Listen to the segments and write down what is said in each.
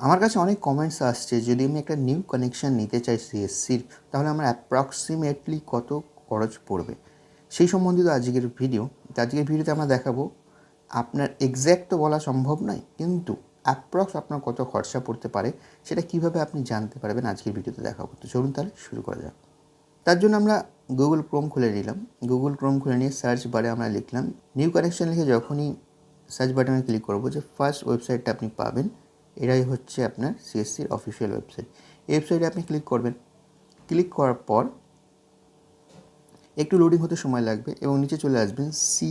আমার কাছে অনেক কমেন্টস আসছে, যদি আমি একটা নিউ কানেকশান নিতে চাই সিএসসির তাহলে আমার অ্যাপ্রক্সিমেটলি কত খরচ পড়বে? সেই সম্বন্ধিত আজকের ভিডিও আজকের ভিডিওতে আমরা দেখাবো, আপনার এক্স্যাক্ট তো বলা সম্ভব নয়, কিন্তু অ্যাপ্রক্স আপনার কত খরচা পড়তে পারে, সেটা কীভাবে আপনি জানতে পারবেন আজকের ভিডিওতে দেখাবো। তো চলুন তাহলে শুরু করা যাক। তার জন্য আমরা গুগল ক্রোম খুলে নিলাম। গুগল ক্রোম খুলে নিয়ে সার্চ বারে আমরা লিখলাম নিউ কানেকশন লিখে যখনই সার্চ বাটনে ক্লিক করব, যে ফার্স্ট ওয়েবসাইটটা আপনি পাবেন এটাই হচ্ছে আপনার সিএসসির অফিসিয়াল ওয়েবসাইট ওয়েবসাইটে আপনি ক্লিক করবেন। ক্লিক করার পর একটু লোডিং হতে সময় লাগবে এবং নিচে চলে আসবেন সি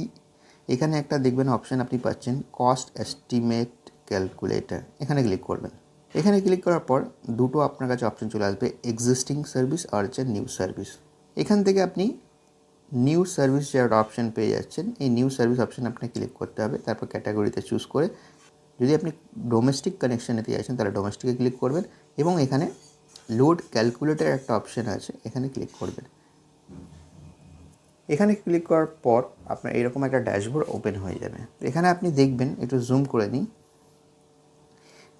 এখানে একটা দেখবেন অপশান আপনি পাচ্ছেন কস্ট এস্টিমেট ক্যালকুলেটর এখানে ক্লিক করবেন। এখানে ক্লিক করার পর দুটো আপনার কাছে অপশান চলে আসবে এক্সিস্টিং সার্ভিস আর হচ্ছে নিউ সার্ভিস এখান থেকে আপনি নিউ সার্ভিস যে একটা অপশান পেয়ে যাচ্ছেন, এই নিউ সার্ভিস অপশান আপনাকে ক্লিক করতে হবে। তারপর ক্যাটাগরিতে চুজ করে যদি আপনি ডোমেস্টিক কানেকশান নিতে চাইছেন তাহলে ডোমেস্টিকে ক্লিক করবেন এবং এখানে লোড ক্যালকুলেটর একটা অপশান আছে, এখানে ক্লিক করবেন। এখানে ক্লিক করার পর আপনার এরকম একটা ড্যাশবোর্ড ওপেন হয়ে যাবে। এখানে আপনি দেখবেন, একটু জুম করে নিই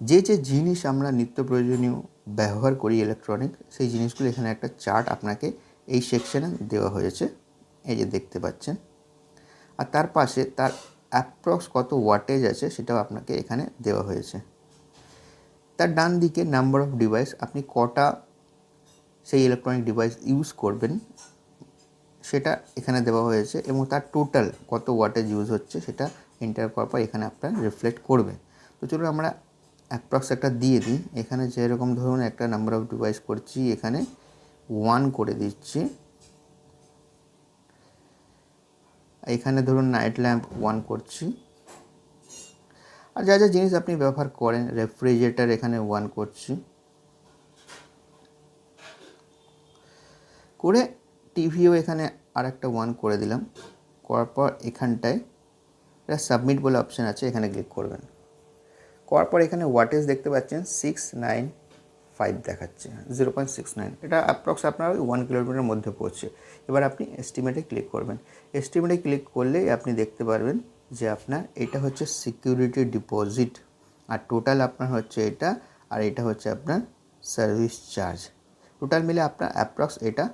যে যে জিনিস আমরা নিত্য প্রয়োজনীয় ব্যবহার করি ইলেকট্রনিক সেই জিনিসগুলো এখানে একটা চার্ট আপনাকে এই সেকশানে দেওয়া হয়েছে। এই যে দেখতে পাচ্ছেন। আর তার পাশে তার অ্যাপ্রক্স কত ওয়াটেজ আছে সেটাও আপনাকে এখানে দেওয়া হয়েছে। তার ডান দিকে নাম্বার অফ ডিভাইস আপনি কটা সেই ইলেকট্রনিক ডিভাইস ইউজ করবেন, সেটা এখানে দেওয়া হয়েছে এবং তার টোটাল কত ওয়াটেজ ইউজ হচ্ছে সেটা এন্টার করার পর এখানে আপনার রিফ্লেক্ট করবে। তো চলুন আমরা অ্যাপ্রক্স একটা দিয়ে দিই। এখানে যেরকম ধরুন একটা নাম্বার অফ ডিভাইস করছি, এখানে ওয়ান করে দিচ্ছি। এখানে ধরুন নাইট ল্যাম্প ওয়ান করছি। আর যা যা জিনিস আপনি ব্যবহার করেন রেফ্রিজারেটার এখানে ওয়ান করছি। করে টিভিও এখানে আর একটা ওয়ান করে দিলাম। করার পর এখানটায় এটা সাবমিট বলে অপশান আছে, এখানে ক্লিক করবেন। করার পর এখানে ওয়াটেজ দেখতে পাচ্ছেন? সিক্স নাইন ফাইভ দেখাচ্ছে জিরো পয়েন্ট সিক্স নাইন এটা অ্যাপ্রক্স আপনার ওই ওয়ান কিলোমিটারের মধ্যে পড়ছে। এবার আপনি এস্টিমেটে ক্লিক করবেন। এস্টিমেটে ক্লিক করলেই আপনি দেখতে পারবেন যে আপনার এটা হচ্ছে সিকিউরিটি ডিপোজিট আর টোটাল আপনার হচ্ছে এটা, আর এটা হচ্ছে আপনার সার্ভিস চার্জ টোটাল মিলে আপনার অ্যাপ্রক্স এটা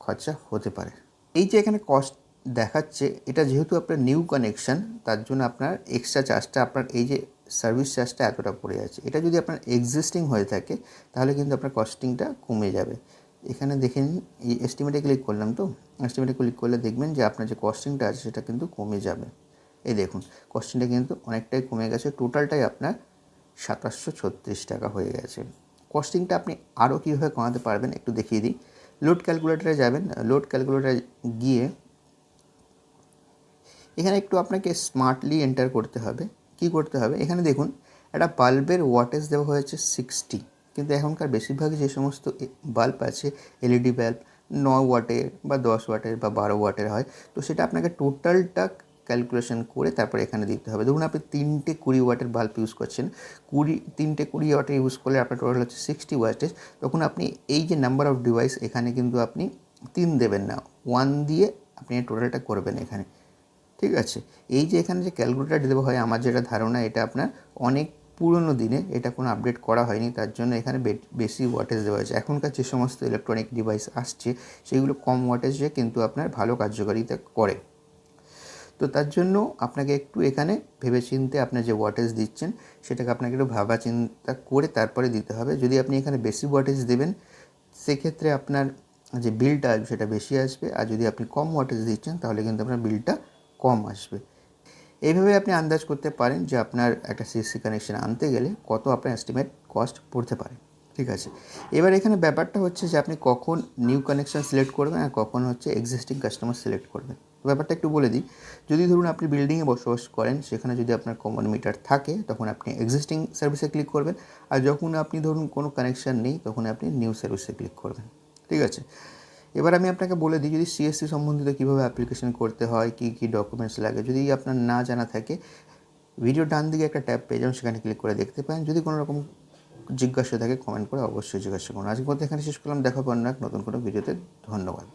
খরচা হতে পারে। এই যে এখানে কস্ট দেখাচ্ছে, এটা যেহেতু আপনার নিউ কানেকশান তার জন্য আপনার এক্সট্রা চার্জটা আপনার এই যে সার্ভিস চার্জটা এতটা পড়ে আছে। এটা যদি আপনার এক্সিস্টিং হয়ে থাকে, তাহলে কিন্তু আপনার কস্টিংটা কমে যাবে। এখানে দেখে নিন, এই এস্টিমেটে ক্লিক করলাম তো। এস্টিমেটে ক্লিক করলে দেখবেন যে আপনার যে কস্টিংটা আছে, সেটা কিন্তু কমে যাবে। এই দেখুন কস্টিংটা কিন্তু অনেকটাই কমে গেছে। টোটালটাই আপনার সাতাশশো ছত্রিশ টাকা হয়ে গেছে। কস্টিংটা আপনি আরও কীভাবে কমাতে পারবেন একটু দেখিয়ে দিই। লোড ক্যালকুলেটারে যাবেন। লোড ক্যালকুলেটারে গিয়ে এখানে একটু আপনাকে স্মার্টলি এন্টার করতে হবে। কি করতে হবে? এখানে দেখুন, একটা বাল্বের ওয়াটেজ দেওয়া হয়েছে সিক্সটি কিন্তু এখনকার বেশিরভাগ যে সমস্ত বাল্ব আছে এলইডি বাল্ব, ন ওয়াটের বা দশ ওয়াটের বা বারো ওয়াটের হয়, তো সেটা আপনাকে টোটালটা ক্যালকুলেশন করে তারপরে এখানে দিতে হবে। ধরুন, আপনি তিনটে কুড়ি ওয়াটের বাল্ব ইউজ করছেন, কুড়ি, তিনটে কুড়ি ওয়াটের ইউজ করলে আপনার টোটাল হচ্ছে সিক্সটি ওয়াটেজ তখন আপনি এই যে নাম্বার অফ ডিভাইস এখানে কিন্তু আপনি তিন দেবেন না ওয়ান দিয়ে আপনি টোটালটা করবেন এখানে। ঠিক আছে? এই যে এখানে যে ক্যালকুলেটার দেওয়া হয় আমার যেটা ধারণা, এটা আপনার অনেক পুরনো দিনে এটা কোনো আপডেট করা হয়নি, তার জন্য এখানে বেশি ওয়াটেজ দেওয়া হয়েছে। এখনকার যে সমস্ত ইলেকট্রনিক ডিভাইস আসছে, সেগুলো কম ওয়াটেজে কিন্তু আপনার ভালো কার্যকারিতা করে। তো তার জন্য আপনাকে একটু এখানে ভেবেচিন্তে আপনার যে ওয়াটেজ দিচ্ছেন, সেটাকে আপনাকে একটু ভাবা চিন্তা করে তারপরে দিতে হবে। যদি আপনি এখানে বেশি ওয়াটেজ দেবেন, সেক্ষেত্রে আপনার যে বিলটা আসবে সেটা বেশি আসবে। আর যদি আপনি কম ওয়াটেজ দিচ্ছেন, তাহলে কিন্তু আপনার বিলটা কম আসবে। এইভাবে আপনি আন্দাজ করতে পারেন যে আপনার একটা সিএসসি কানেকশান আনতে গেলে কত আপনার এস্টিমেট কস্ট পড়তে পারে। ঠিক আছে? এবার এখানে ব্যাপারটা হচ্ছে যে আপনি কখন নিউ কানেকশান সিলেক্ট করবেন আর কখন হচ্ছে এক্সিস্টিং কাস্টমার সিলেক্ট করবেন। ব্যাপারটা একটু বলে দিই। যদি ধরুন আপনি বিল্ডিংয়ে বসবাস করেন, সেখানে যদি আপনার কমন মিটার থাকে, তখন আপনি এক্সিস্টিং সার্ভিসে ক্লিক করবেন। আর যখন আপনি ধরুন কোনো কানেকশান নেই, তখন আপনি নিউ সার্ভিসে ক্লিক করবেন। ঠিক আছে? এবার আমি আপনাকে বলে দিই, যদি সিএসসি সম্বন্ধিত কীভাবে অ্যাপ্লিকেশন করতে হয়, কী কী ডকুমেন্টস লাগে, যদি আপনার না জানা থাকে ভিডিও ডান দিকে একটা ট্যাব পেয়ে যাবেন, সেখানে ক্লিক করে দেখতে পারেন। যদি কোনো রকম জিজ্ঞাসা থাকে কমেন্ট করে অবশ্যই জিজ্ঞাসা করুন। আজকের মধ্যে এখানে শেষ করলাম। দেখা পান না নতুন কোনো ভিডিওতে ধন্যবাদ।